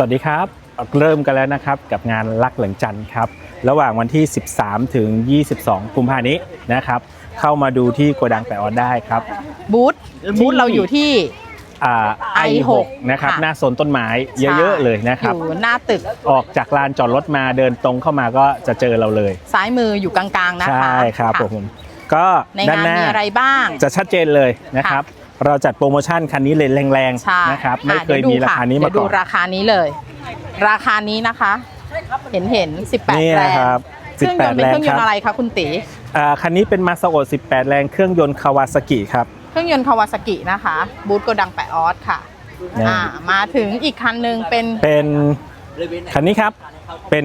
สวัสดีครับ เริ่มกันแล้วนะครับกับงานรักเหลืองจันทร์ครับ ระหว่างวันที่ 13 ถึง 22 กุมภานี้นะครับ เข้ามาดูที่โกดังแปะออนได้ครับ บูธบูธเราอยู่ที่อ่า I6 i6 นะครับค่ะหน้าโซนต้นไม้เยอะ ๆ เลยนะคอรับยู่หน้าตึกออกจากลานจอดรถมาเดินตรงเข้ามาก็จะเจอเราเลย ซ้ายมืออยู่กลาง ๆ นะคะ ใช่ครับะผม ก็ในด้านงานหน้ามีอะไรบ้าง จะชัดเจนเลยนะครับ เราจัดโปรโมชั่นคันนี้เลยแรงใช่ๆนะครับไม่อะเคยดี๋วมีดูราคานี้มาเดี๋ยวก่ดูอนราคานี้เลย ราคานี้นะคะ เห็นเห็นนี่18แรงนะครับเครื่องยนต์18 เป็นแรงเครื่องยคนรับต์อะไรคะคุณตี อ่าคันนี้เป็นมาสโอ18 แรงเครื่องยนต์คาวาซากิครับ เครื่องยนต์คาวาซากินะคะ บูธโกดังแปะออสค่ะนะ อ่ามาถึงอีกคันหนึ่งเป็นเป็นคันนี้ครับเป็น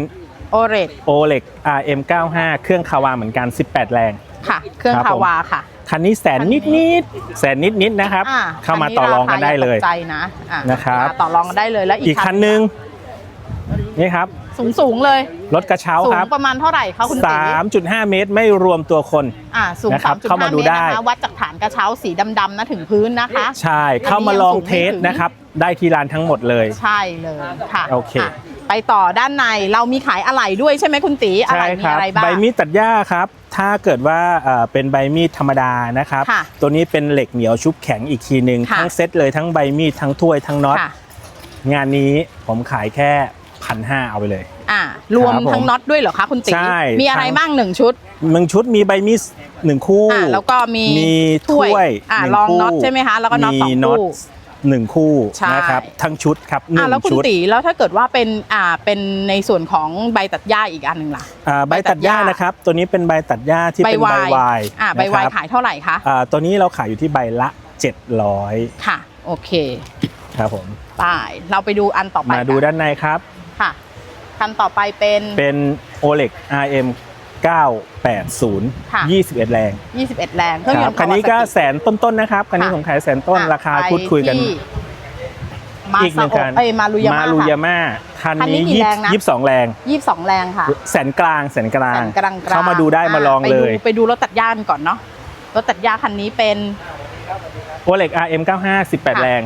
โอเร o l e x RM95 เครื่องคาวาเหมือนกัน 18 แรง ค่ะ เครื่องครับผม คาวาค่ะ คันนี้แสนนิดนิดๆแสนนิดนิดๆนะครับ อ่เข้ามาต่อรองกันได้เลยคัาอาตกใจนะอ่นะครับ มาต่อรองกันได้เลยแล้วอีอีกคันหนึ่งนี่ครับ สูงสูงๆเลยรถกระเช้าสูคงรับ ประมาณเท่าไหร่คะคุณตี3.5 เมตรไม่รวมตัวคน อ่าสูงนะครับ3.5เข้ามาดูเมตรได้ นะคะวัดจากฐานกระเช้าสีดำๆนะถึงพื้นนะคะ ใช่ เข้ามาลองเทสนะครับ ได้ที่ร้านทั้งหมดเลย ใช่เลยค่ะโอเคะไปต่อด้านในเรามีขายอะไหล่ด้วยใช่ไหมคุณตีอะใช่ไหล่มีครับอะไรบ้างใบมีดตัดหญ้าครับ ถ้าเกิดว่าเอ่อเป็นใบมีดธรรมดานะครับค่ะตัวนี้เป็นเหล็กเหนียวชุบแข็งอีกทีหนึ่งค่ะทั้งเซตเลยทั้งใบมีดทั้งถ้วยทั้งน็อตค่ะงานนี้ผมขายแค่พันห้าเอาไปเลยอ่ารวมครับผมทั้งน็อตด้วยเหรอคะคุณตีใช่มีอะไรทั้งบ้างหนึ่งชุดหนึ่งชุดมีใบมีดหนึ่งคู่อ่าแล้วก็มีมีถ้วยอ่าหนึ่รองคู่น็อตใช่ไหมคะแล้วก็น็อตสองมีน็อตคู่ หนึ่งคู่ใช่ นะครับทั้งชุดครับหอ่านึ่งแล้วคุณชุดตีแล้วถ้าเกิดว่าเป็นอ่าเป็นในส่วนของใบตัดหญ้าอีกอันหนึ่งล่ะ อ่าใบตัดหญ้า นะครับ ตัวนี้เป็นใบตัดหญ้าที่เป็นใบวายอ่าใบวายนะครับขายเท่าไหร่คะอ่าตัวนี้เราขายอยู่ที่ใบละ 700ค่ะ โอเคครับผมไปเราไปดูอันต่อไปมาดูกันด้านในครับ ค่ะคันต่อไปเป็นเป็น OLED RM 980 ค่ะ21 แรง21 แรงเครื่องคยรันบต์ คันนี้ก็ Kawasaki แสนต้นๆนะครับคันนี้ค่ะผมขายแสนต้นอะราคาไปพูดคุยกัน ที่มาอีกหซานึ่งโอคันเอ้ยมาลุยามาม่าลูค่ะยาม่า คันคันนี้นี้กี่แรงนะยี่สิบสองแรง22แรงค่ะแสนกลางแสนกลางแสนกลางๆเข้ามาดูได้มาลองไปเลดูยไปดูรถตัดหญ้ากันก่อนเนาะรถตัดหญ้าคันนี้เป็น OLED RM 95 18 แรง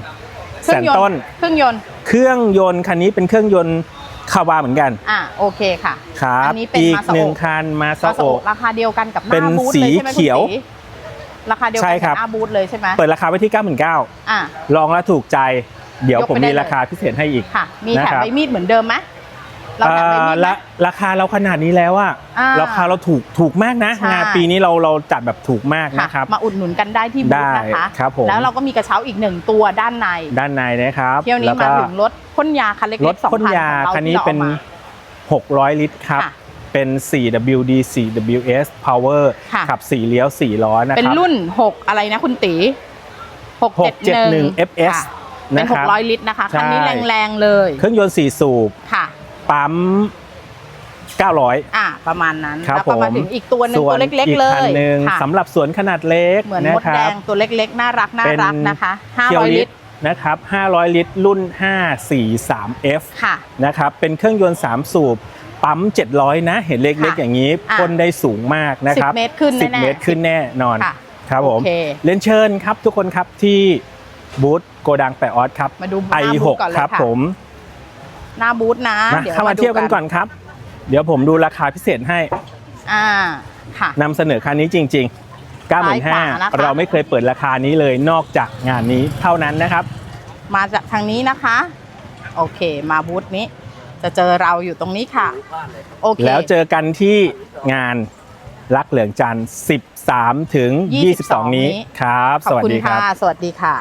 เคแสรื่องนยนต้น ต์เครื่องยนต์ เครื่องยนต์คันนี้เป็นเครื่องยนต์ คาวาเหมือนกัน อ่าโอเคค่ะครับอันนี้เป็นอีก Masao หนึ่งคันมาซามาสโอ โอราคาเดียวกันกับหเป็นน้าบูธสีเลยใช่ไหมคุณเขียวตีราคาเดียวใช่กันครักับ บหน้าบูธเลยใช่ไหมเปิดราคาไว้ที่ 99,000อ่า ลองแล้วถูกใจ เดี๋ยวยกไปผมได้มีเลย ราคาพิเศษให้อีก ค่ะ มีนะแถมครับ ใบมีดเหมือนเดิมไหม เราแถมใบมีดเอ่อไหมละราคาเราขนาดนี้แล้วอะอ่าราคาเราถูกถูกมากนะ ใช่ งานปีนี้เราเราจัดแบบถูกมากค่ะนะครับ มาอุดหนุนกันได้ที่บูธนะคะได้ครับผม แล้วเราก็มีกระเช้าอีกหนึ่งตัวด้านในด้านในนะครับเที่ยวนี้แล้วมาก็ถึงรถพ่นยาคันเล็กรถๆสองพ่นคันยาของเราคันนี้ที่ราเป็นอามา 600 ลิตรครับ ค่ะ เป็น 4WD 4WS Power ค่ะ ขับ 4 เลี้ยว 4 ล้อนะเป็นครับรุ่น 6 อะไรนะคุณตี671 671 FS ค่ะเป็น นะครับ 600 ลิตรนะคะใช่คันนี้แรง ๆ เลย เครื่องยนต์ 4 สูบ ค่ะ ปั๊ม 900 อ่าประมาณนั้นครับแล้วก็มาผมถึงอีกตัวหนึ่งส่วนตัวเล็กอีๆเลยคันหนึ่งค่ะสำหรับสวนขนาดเล็กเหมือนนะมดคแดรับงตัวเล็กๆ น่ารักน่าเป็นรักนะคะเคียว500ลิตรนะครับ 500 ลิตร รุ่น 543F ค่ะนะครับ เป็นเครื่องยนต์ 3 สูบ ปั๊ม 700 นะ เห็นเล็กค่ะๆอย่างนี้อะพ่นได้สูงมากนะครับ10เมตรขึ้นแน่ๆ10 เมตรขึ้นแน่นอน ค่ะครับผม โอเค เรียนเชิญครับทุกคนครับที่บูธโกดังแปะออสครับ มาดูหน้าบูธ i6 ก่อนเลยครับค่ะ ผม หน้าบูธนะมาดี๋ยวเข้ามาดูเที่ยวกันก่อนครับ เดี๋ยวผมดูราคาพิเศษให้อ่าค่ะนำเสนอคันนี้จริงๆซ้ายขวานะคะ95,000เราไม่เคยเปิดราคานี้เลยนอกจากงานนี้เท่านั้นนะครับ มาจากทางนี้นะคะ โอเค มาบูธนี้ จะเจอเราอยู่ตรงนี้ค่ะ โอเค แล้วเจอกันที่งานรักเหลืองจันทร์ 13 ถึง 22 นี้ครับขอบสวัสคุณดีคค่ะรับ สวัสดีค่ะ